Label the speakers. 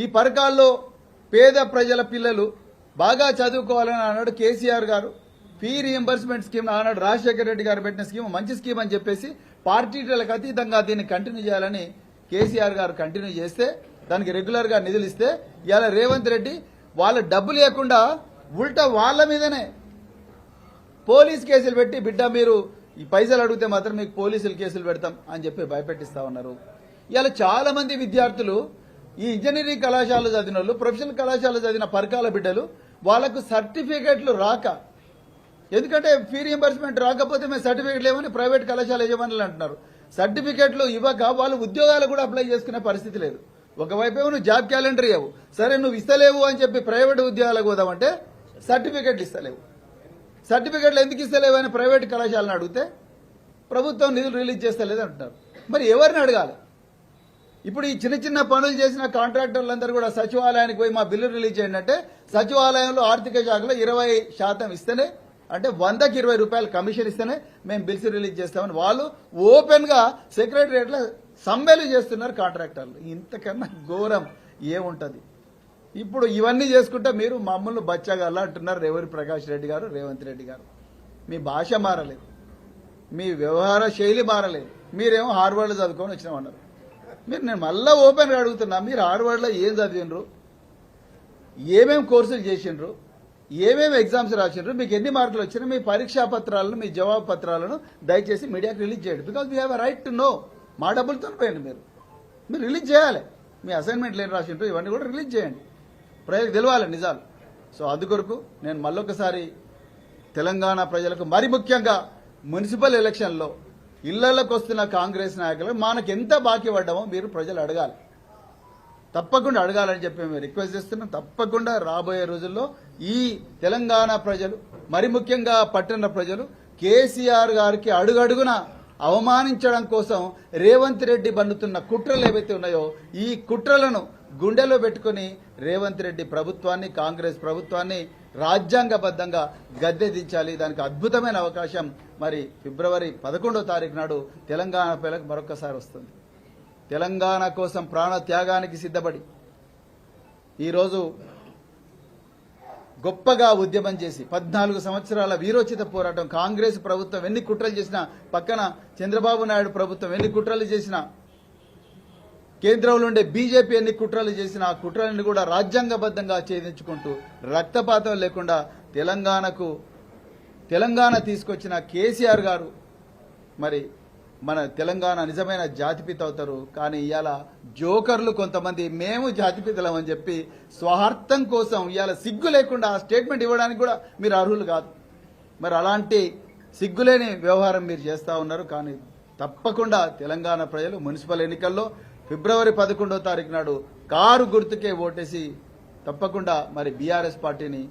Speaker 1: ఈ పరకాల్లో పేద ప్రజల పిల్లలు బాగా చదువుకోవాలని అన్నాడు కేసీఆర్ గారు. ఫీ రీఎంబర్స్మెంట్ స్కీమ్ ఆనాడు రాజశేఖర రెడ్డి గారు పెట్టిన స్కీమ్ మంచి స్కీమ్ అని చెప్పేసి పార్టీలకు అతీతంగా దీన్ని కంటిన్యూ చేయాలని కేసీఆర్ గారు కంటిన్యూ చేస్తే దానికి రెగ్యులర్గా నిధులు ఇస్తే ఇలా రేవంత్ రెడ్డి వాళ్ళ డబ్బు లేకుండా ఉల్టా వాళ్ళ మీదనే పోలీస్ కేసులు పెట్టి బిడ్డ మీరు ఈ పైసలు అడిగితే మాత్రం మీకు పోలీసులు కేసులు పెడతాం అని చెప్పి భయపెట్టిస్తా ఉన్నారు. ఇలా చాలా మంది విద్యార్థులు ఈ ఇంజనీరింగ్ కళాశాల చదివిన వాళ్ళు ప్రొఫెషనల్ కళాశాల చదివిన పరకాల బిడ్డలు వాళ్ళకు సర్టిఫికేట్లు రాక. ఎందుకంటే ఫీ రియంబర్స్మెంట్ రాకపోతే మేము సర్టిఫికేట్ లేవని ప్రైవేట్ కళాశాల యజమానులు అంటున్నారు. సర్టిఫికేట్లు ఇవ్వక వాళ్ళు ఉద్యోగాలు కూడా అప్లై చేసుకునే పరిస్థితి లేదు. ఒకవైపు నువ్వు జాబ్ క్యాలెండర్ ఇవ్వవు సరే నువ్వు ఇస్తలేవు అని చెప్పి ప్రైవేట్ ఉద్యోగాలకు పోదామంటే సర్టిఫికేట్లు ఇస్తలేవు. సర్టిఫికెట్లు ఎందుకు ఇస్తలేవు అని ప్రైవేట్ కళాశాలను అడిగితే ప్రభుత్వం నిధులు రిలీజ్ చేస్తలేదు అంటున్నారు మరి ఎవరిని అడగాలి? ఇప్పుడు ఈ చిన్న చిన్న పనులు చేసిన కాంట్రాక్టర్లందరూ కూడా సచివాలయానికి పోయి మా బిల్లు రిలీజ్ చేయండి అంటే సచివాలయంలో ఆర్థిక శాఖలో ఇరవై శాతం ఇస్తేనే అంటే వందకి ఇరవై రూపాయలు కమిషన్ ఇస్తేనే మేము బిల్స్ రిలీజ్ చేస్తామని వాళ్ళు ఓపెన్గా సెక్రటరియట్లో సమ్మెలు చేస్తున్నారు కాంట్రాక్టర్లు. ఇంతకన్నా ఘోరం ఏముంటది? ఇప్పుడు ఇవన్నీ చేసుకుంటే మీరు మమ్మల్ని బచ్చగల అంటున్నారు రేవరి ప్రకాష్ రెడ్డి గారు రేవంత్ రెడ్డి గారు. మీ భాష మారలేదు. మీ వ్యవహార శైలి మారలేదు. మీరేమో హార్వర్డ్ చదువుకొని వచ్చినామన్నారు. మీరు నేను మళ్ళా ఓపెన్గా అడుగుతున్నా మీరు హార్వర్డ్లో ఏం చదివినరు ఏమేమి కోర్సులు చేసిండ్రు? ఏమేమి ఎగ్జామ్స్ రాసిండ్రు? మీకు ఎన్ని మార్కులు వచ్చినా మీ పరీక్షా పత్రాలను మీ జవాబు పత్రాలను దయచేసి మీడియాకి రిలీజ్ చేయండి. Because we have right to know. మా డబ్బులతో పోయండి మీరు. మీరు రిలీజ్ చేయాలి. మీ అసైన్మెంట్లు ఏం రాసిండ్రు? ఇవన్నీ కూడా రిలీజ్ చేయండి. ప్రజలకు తెలవాలి నిజాలు. సో అందుకొరకు నేను మళ్ళొకసారి తెలంగాణ ప్రజలకు మరి ముఖ్యంగా మున్సిపల్ ఎలక్షన్లో ఇళ్ళలోకి వస్తున్న కాంగ్రెస్ నాయకులు మనకు ఎంత బాకీ పడ్డామో మీరు ప్రజలు అడగాలి. తప్పకుండా అడగాలని చెప్పి మేము రిక్వెస్ట్ చేస్తున్నాం. తప్పకుండా రాబోయే రోజుల్లో ఈ తెలంగాణ ప్రజలు మరి ముఖ్యంగా పట్టణ ప్రజలు కేసీఆర్ గారికి అడుగడుగున అవమానించడం కోసం రేవంత్ రెడ్డి బండుతున్న కుట్రలు ఏవైతే ఉన్నాయో ఈ కుట్రలను గుండెలో పెట్టుకుని రేవంత్ రెడ్డి ప్రభుత్వాన్ని కాంగ్రెస్ ప్రభుత్వాన్ని రాజ్యాంగబద్ధంగా గద్దె దించాలి. దానికి అద్భుతమైన అవకాశం మరి ఫిబ్రవరి పదకొండో తారీఖు నాడు తెలంగాణ పిల్లలకు మరొకసారి వస్తుంది. తెలంగాణ కోసం ప్రాణ త్యాగానికి సిద్ధపడి ఈరోజు గొప్పగా ఉద్యమం చేసి పద్నాలుగు సంవత్సరాల వీరోచిత పోరాటం కాంగ్రెస్ ప్రభుత్వం ఎన్ని కుట్రలు చేసినా పక్కన చంద్రబాబు నాయుడు ప్రభుత్వం ఎన్ని కుట్రలు చేసినా కేంద్రంలో ఉండే బీజేపీ ఎన్ని కుట్రలు చేసిన ఆ కుట్రలను కూడా రాజ్యాంగబద్ధంగా ఛేదించుకుంటూ రక్తపాతం లేకుండా తెలంగాణకు తెలంగాణ తీసుకొచ్చిన కేసీఆర్ గారు మరి మన తెలంగాణ నిజమైన జాతిపిత అవుతారు. కానీ ఇవాళ జోకర్లు కొంతమంది మేము జాతిపితలం అని చెప్పి స్వార్థం కోసం ఇవాళ సిగ్గు లేకుండా ఆ స్టేట్మెంట్ ఇవ్వడానికి కూడా మీరు అర్హులు కాదు. మరి అలాంటి సిగ్గులేని వ్యవహారం మీరు చేస్తా ఉన్నారు. కానీ తప్పకుండా తెలంగాణ ప్రజలు మున్సిపల్ ఎన్నికల్లో ఫిబ్రవరి పదకొండో తారీఖు నాడు కారు గుర్తుకే ఓటేసి తప్పకుండా మరి బీఆర్ఎస్ పార్టీని